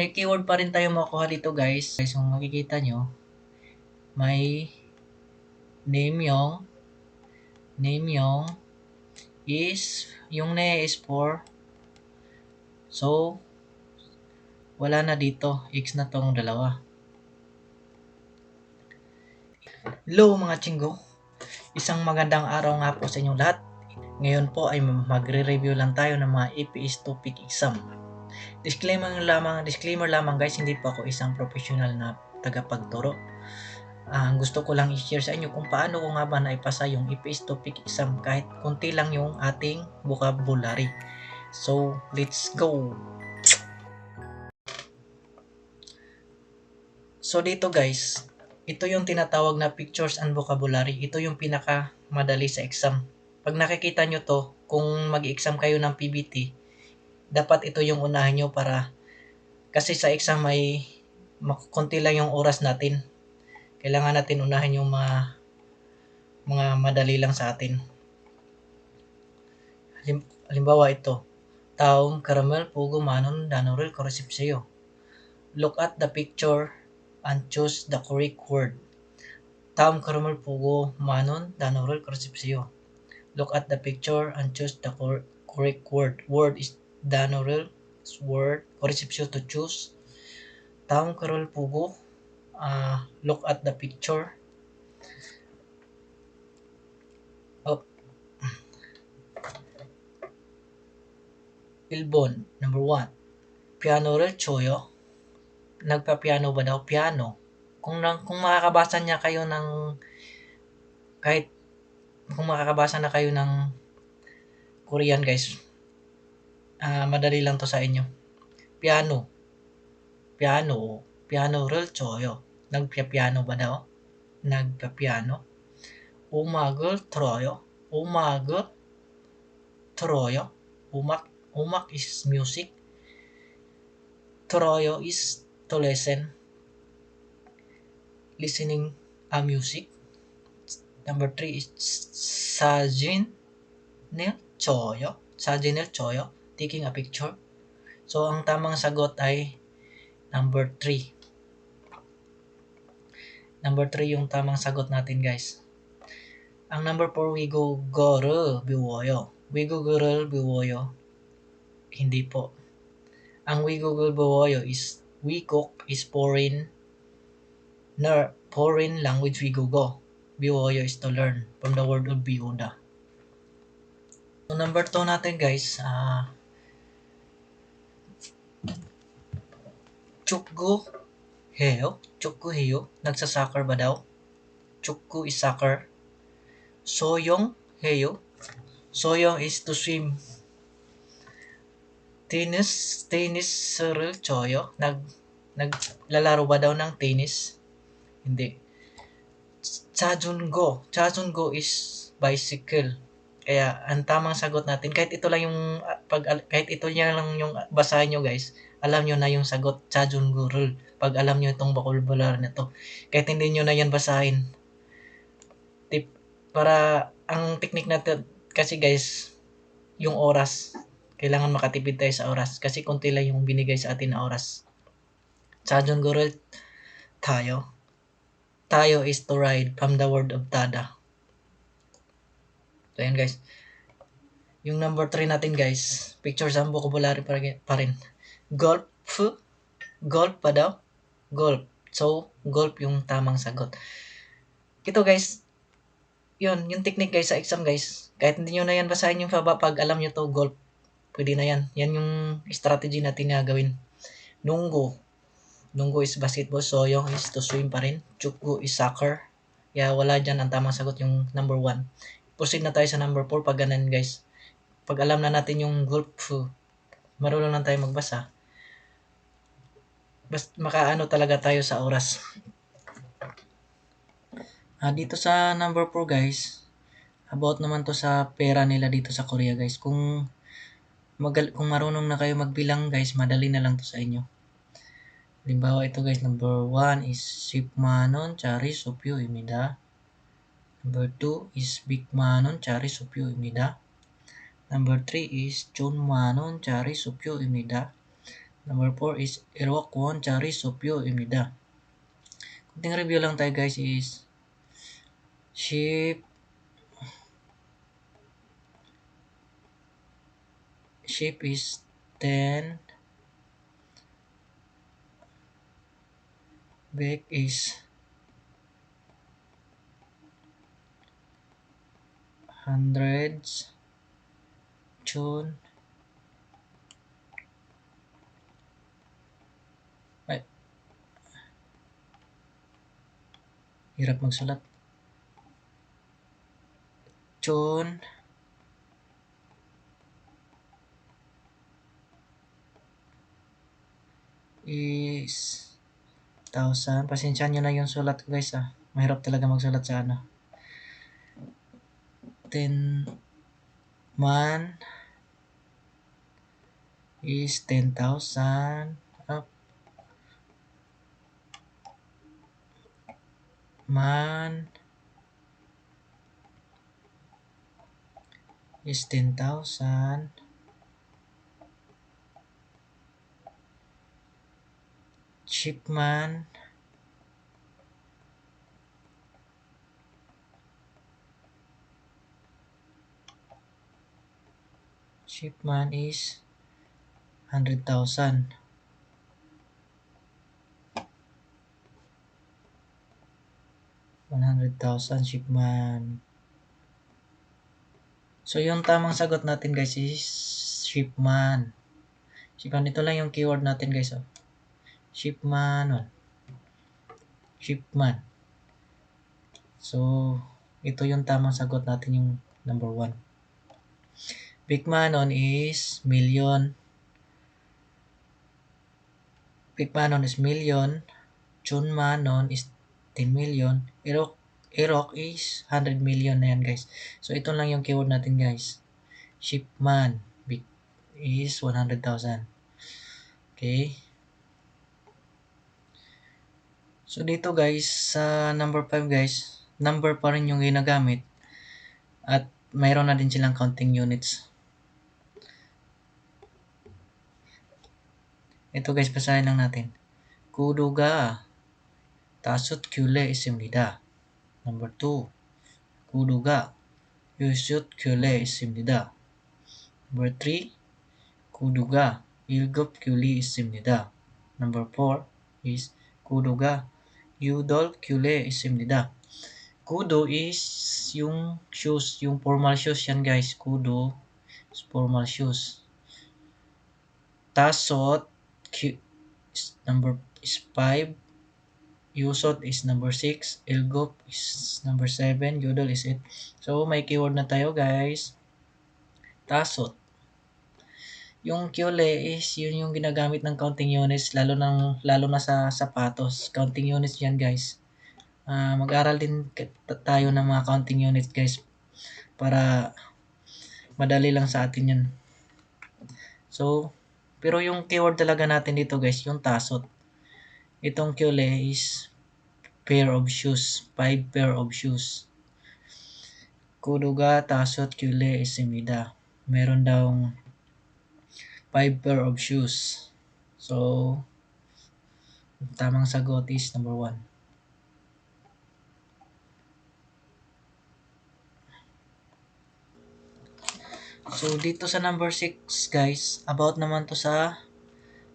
May keyword pa rin tayo makuha dito guys. Guys, kung makikita nyo, may name yung name yung is yung ne is for so wala na dito. X na tong dalawa. Hello mga chinggo isang magandang araw nga po sa inyong lahat. Ngayon po ay magre-review lang tayo ng mga APS topic exam disclaimer lamang disclaimer lamang guys hindi po ako isang professional na tagapagturo ang gusto ko lang i-share sa inyo kung paano ko nga ba naipasa yung EPS topic exam kahit konti lang yung ating vocabulary. So, let's go! So, dito guys, ito yung tinatawag na pictures and vocabulary. Ito yung pinaka madali sa exam. Pag nakikita nyo to, kung mag-exam kayo ng PBT, dapat ito yung unahin nyo para kasi sa exam may konti lang yung oras natin kailangan natin unahin yung mga mga madali lang sa atin. Halim, halimbawa ito, taong caramel pugo manon danoril koresipseo. Look at the picture and choose the correct word. Taong caramel pugo manon danoril koresipseo. Look at the picture and choose the cor- correct word. Word is danoril word koresipseo to choose. Taong caramel pugo uh, look at the picture. Oh. Ilbon, number one. Piano rel choyo. Nagpa-piano ba daw? Piano. Kung, kung makakabasa niya kayo ng kahit kung makakabasa na kayo ng Korean guys, uh, madali lang to sa inyo. Piano. Piano. Piano real choyo. Nagpipiano ba daw? Nagpipiano. Umagol troyo. Umagol troyo. Umak, umak is music. Troyo is to listen. Listening a music. Number three is sajin nil choyo. Sajin nil choyo taking a picture? So, ang tamang sagot ay number 3. Number 3 yung tamang sagot natin, guys. Ang number 4, wigo gorul biwoyo. Wigo gorul biwoyo. Hindi po. Ang wigo gorul biwoyo is wikok is foreign ner foreign language we wigogo. Biwoyo is to learn from the word of biuda. So, number 2 natin, guys. Ah, uh, Chukgu Heo? Chukgu Heo? Nagsasoccer ba daw? Chukgu is soccer. Soyong Heo? Soyong is to swim. Tennis, tennis Cyril Choyo? Nag, naglalaro ba daw ng tennis? Hindi. Chajungo. Chajungo is bicycle. Kaya ang tamang sagot natin, kahit ito lang yung pag kahit ito niya lang yung basahin nyo guys, alam nyo na yung sagot sa Gurul pag alam nyo itong vocabulary na to. Kahit hindi nyo na yan basahin. Tip, para ang technique natin kasi guys, yung oras, kailangan makatipid tayo sa oras kasi konti lang yung binigay sa atin na oras. Sa Gurul tayo. Tayo is to ride from the word of tada. So, yan guys. Yung number 3 natin guys, pictures ang vocabulary pa rin golf, golf pa daw, golf. So, golf yung tamang sagot. Ito guys, yun, yung technique guys sa exam guys. Kahit hindi nyo na yan basahin yung faba, pag alam nyo to, golf, pwede na yan. Yan yung strategy natin na gawin. Nunggo. Nunggo is basketball, soyong is to swim pa rin. Chukgu is soccer. Kaya wala dyan ang tamang sagot yung number 1. Proceed na tayo sa number 4 pag ganun guys. Pag alam na natin yung golf, marunong lang tayo magbasa basta makaano talaga tayo sa oras. Ah, dito sa number 4 guys, about naman to sa pera nila dito sa Korea guys. Kung magal kung marunong na kayo magbilang guys, madali na lang to sa inyo. Halimbawa ito guys, number 1 is 10만 원 짜리 소표입니다. Number 2 is 빅만 원 짜리 소표입니다. Number 3 is 1천만 원 짜리 소표입니다. Number 4 is Iroquois Chari Sopyo Imida. Kunting review lang tayo guys is sheep sheep is 10 back is hundreds tune ay hirap magsulat tune is thousand. Pasensya nyo na yung sulat ko guys ah. Mahirap talaga magsulat sa ano. 10 man is 10,000 up. Man is 10,000. Shipman Shipman is 100,000. One hundred thousand shipman. So, yung tamang sagot natin guys is shipman. Shipman, ito lang yung keyword natin guys. Oh. Shipman. Oh. Shipman. So, ito yung tamang sagot natin yung number 1. Bigmanon is million. Bigmanon is million. Chunmanon is 10 million. Irok, Irok is 100 million na yan guys. So, ito lang yung keyword natin guys. Shipman big is 100,000. Okay. So, dito guys, sa number 5 guys, number pa rin yung ginagamit. At mayroon na din silang counting units. Ito guys, basahin lang natin. Kuduga 다섯 귤레 있습니다. Number 2. 구두가 여섯 귤레 있습니다. Number 3. 구두가 일곱 귤이 있습니다. Number 4 is 구두가 여덟 귤에 있습니다. Kudo is yung shoes, yung formal shoes yan guys. Kudo is formal shoes. Tasot is number is 5 Yusot is number 6, Ilgop is number 7, Yodel is 8. So, may keyword na tayo guys. Tasot. Yung QLE is yun yung ginagamit ng counting units lalo nang lalo na sa sapatos. Counting units yan guys. Uh, mag-aral din tayo ng mga counting units guys para madali lang sa atin yan. So, pero yung keyword talaga natin dito guys, yung tasot. Itong Kyole is pair of shoes. Five pair of shoes. Kuduga, tasot, Kyole, isimida. Meron daw five pair of shoes. So, tamang sagot is number one. So, dito sa number 6, guys, about naman to sa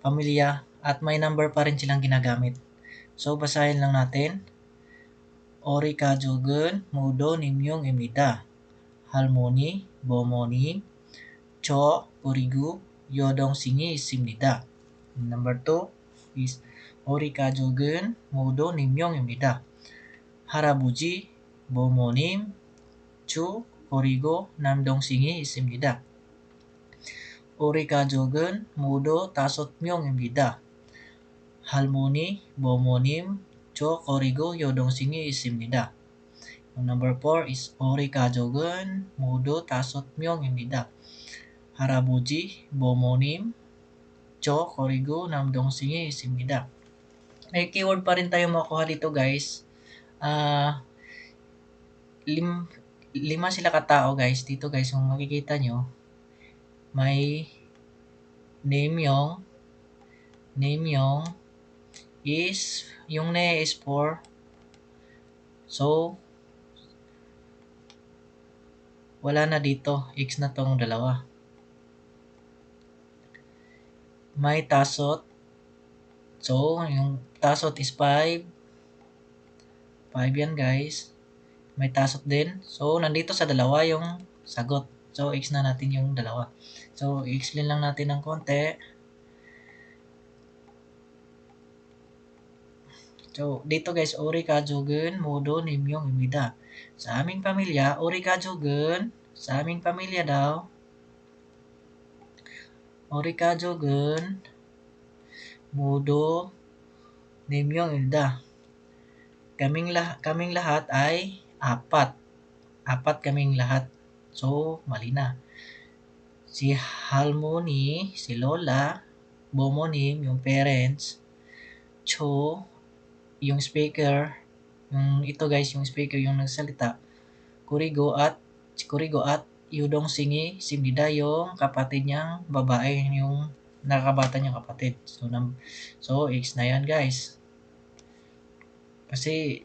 pamilya at may number pa rin silang ginagamit. So, basahin lang natin. Ori kajogun mudo nimyong imida. Halmoni, bomoni, cho, urigu, yodong singi isimnida. Number 2 is Ori kajogun mudo nimyong imida. Harabuji, bomonim, chu, origo, namdong singi isimnida. Ori kajogun mudo tasot myong imida. 할머니, 모모님, 저 거리고 여동생이 있습니다. Number 4 is 우리 가족은 모두 다섯 명입니다. 할아버지, 모모님, 저 그리고 남동생이 있습니다. May keyword pa rin tayo makuha dito guys. Uh, lim, lima sila katao guys. Dito guys, kung makikita nyo, may name yung Nimyong is, yung ne is 4. So, wala na dito. X na tong dalawa. May tasot. So, yung tasot is 5. 5 yan guys. May tasot din. So, nandito sa dalawa yung sagot. So, x na natin yung dalawa. So, i-explain lang natin ng konti. So, dito guys, ori kajugun, modo nimyong imida. Sa aming pamilya, ori kajugun, sa aming pamilya daw, ori kajugun, modo nimyong imida. Kaming, lah kaming lahat ay apat. Apat kaming lahat. So, mali na. Si Halmoni, si Lola, Bomonim, yung parents, Cho, yung speaker, yung ito guys, yung speaker yung nagsalita, Kurigo at Kurigo at Yudong Singi, si Mida yung kapatid niyang babae, yung nakakabata niyang kapatid. So, num so X na yan guys. Kasi,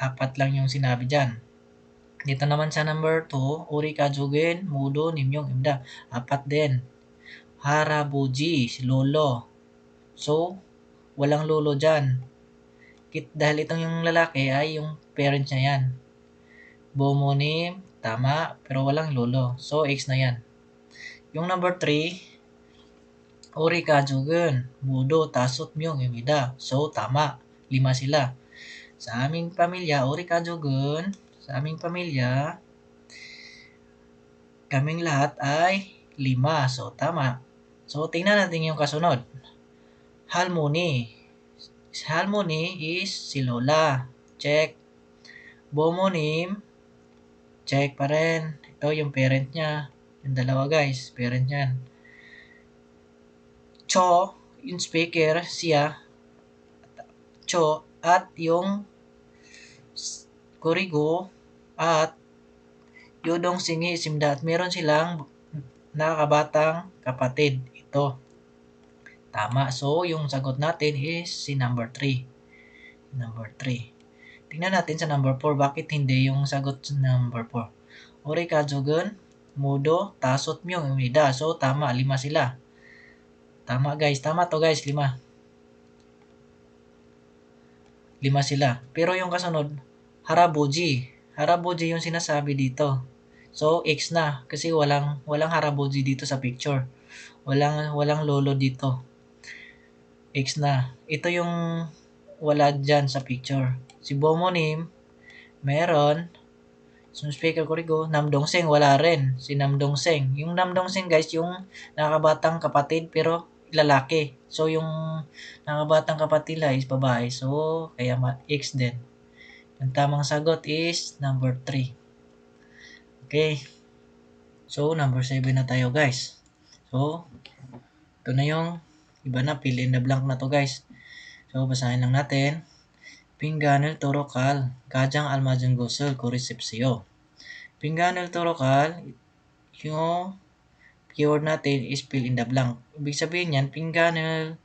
apat lang yung sinabi dyan. Dito naman sa number 2, Uri Kajugin, Mudo, Nimyong, Imda. Apat din. Harabuji, Lolo. So, walang lolo dyan dahil itong yung lalaki ay yung parent niya yan. Bomonim, tama, pero walang lolo. So, X na yan. Yung number 3, Ori kajugun, Budo, Tasot, Myong, Yumida. So, tama. Lima sila. Sa aming pamilya, Ori kajugun, sa aming pamilya, kaming lahat ay lima. So, tama. So, tingnan natin yung kasunod. Harmony. Harmony is si Lola. Check. Bomonim. Check pa rin. Ito yung parent niya. Yung dalawa guys. Parent niyan. Cho. Yung speaker. Siya. Cho. At yung Kurigo. At Yudong Singi Simda. At meron silang nakakabatang kapatid. Ito. Tama. So, yung sagot natin is si number 3. Number 3. Tingnan natin sa number 4. Bakit hindi yung sagot sa number 4? Ori kajugun, mudo, tasot myong umida. So, tama. Lima sila. Tama guys. Tama to guys. Lima. Lima sila. Pero yung kasunod, harabuji. Harabuji yung sinasabi dito. So, X na. Kasi walang, walang harabuji dito sa picture. Walang, walang lolo dito. X na. Ito yung wala dyan sa picture. Si Bomonim, meron. So, speaker ko rigo, Namdong Seng, wala rin. Si Namdong Seng. Yung Namdong Seng, guys, yung nakabatang kapatid, pero lalaki. So, yung nakabatang kapatid nila is babae. So, kaya X din. Yung tamang sagot is number 3. Okay. So, number 7 na tayo, guys. So, ito na yung Iba na, fill in the blank na to guys. So, basahin lang natin. Pingganel torokal, kajang almajang gosel ko resepsyo. Pingganel torokal, yung keyword natin is fill in the blank. Ibig sabihin yan, pingganil,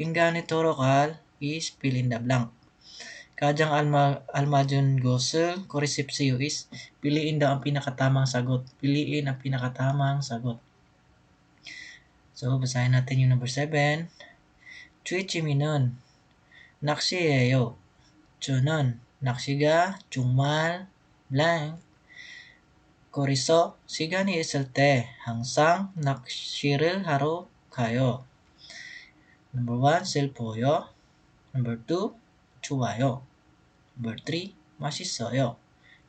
pingganil torokal is fill in the blank. Kajang alma, almadyon gosel, koresip sa'yo is piliin daw ang pinakatamang sagot. Piliin ang pinakatamang sagot. So, basahin natin yung number 7. Chuichiminon. Naksiyeyo. Chunon. Naksiga. Chungmal. Blank. 거리서 시간이 있을 때 항상 낚시를 하러 가요. Number 1, 슬퍼요. Number 2, 좋아요. Number 3, 맛있어요.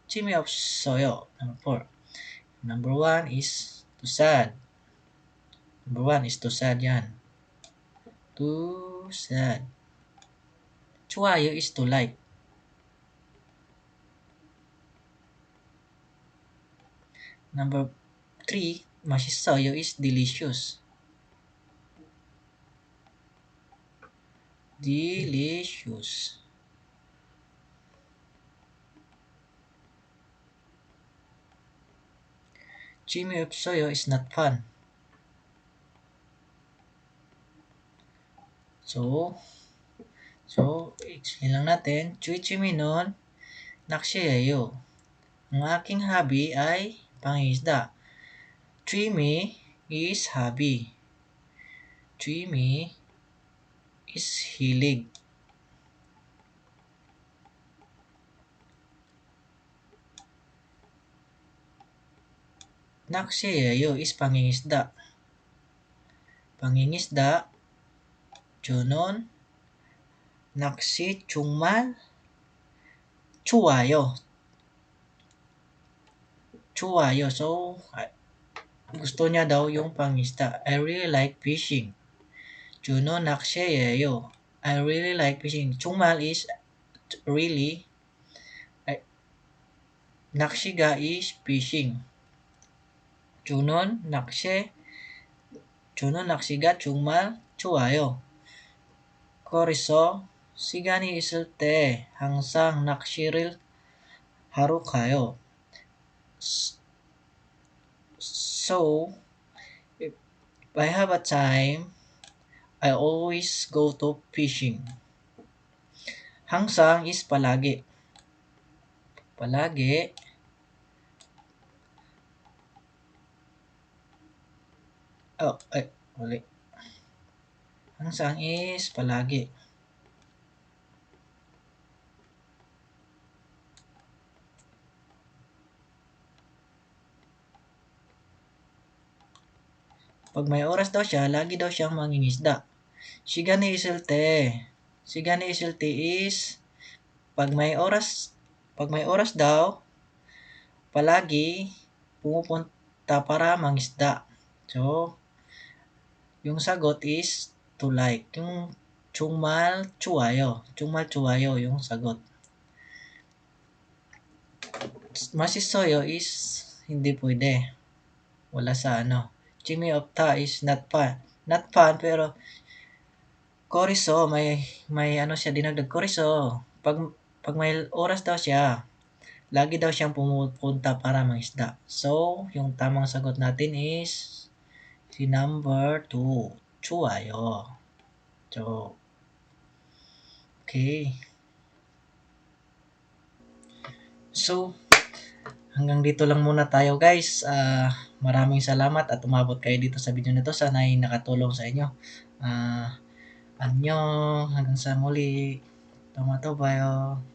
짐이 없어요. Number 4. Number 1 is too sad. Number one is to sad yan. To sad. Chuayo is to like. Number three, mashisayo is delicious. Delicious. Chimi is not fun. So, so, explain lang natin. Chuichiminon, nakshiyayo. Ang aking hobby ay pangisda. Chuimi is hobby. Chuimi is hilig. Nakshiyayo is pangingisda. Pangingisda. Junon. Naksi chungmal. Chuwayo. Chuwayo. So, gusto niya daw yung pangista. I really like fishing. Juno nakseyeyo. I really like fishing. Chungmal is really. I, is fishing. Junon nakse. Junon naksiga chungmal chuwayo. Koriso sigani isil te hangsang naksiril haru kayo. So, if I have a time, I always go to fishing. Hangsang is palagi. Palagi. Oh, eh, ay, uli. Hangsang is palagi. Pag may oras daw siya, lagi daw siyang mangingisda. Shigani isilte. Shigani isilte is pag may oras pag may oras daw palagi pumupunta para mangisda. So, yung sagot is to like. Yung chungmal chuwayo. Chungmal chuwayo yung sagot. Masisoyo is hindi pwede. Wala sa ano. Jimmy of Ta is not fun. Not fun, pero Koriso, may, may ano siya, dinagdag Koriso. Pag, pag may oras daw siya, lagi daw siyang pumupunta para mangisda. So, yung tamang sagot natin is si number 2. Chuwayo. So, okay. So, hanggang dito lang muna tayo guys. Uh, maraming salamat at umabot kayo dito sa video nito. Sana ay nakatulong sa inyo. Uh, 안녕. hanggang sa muli. Tomato bayo.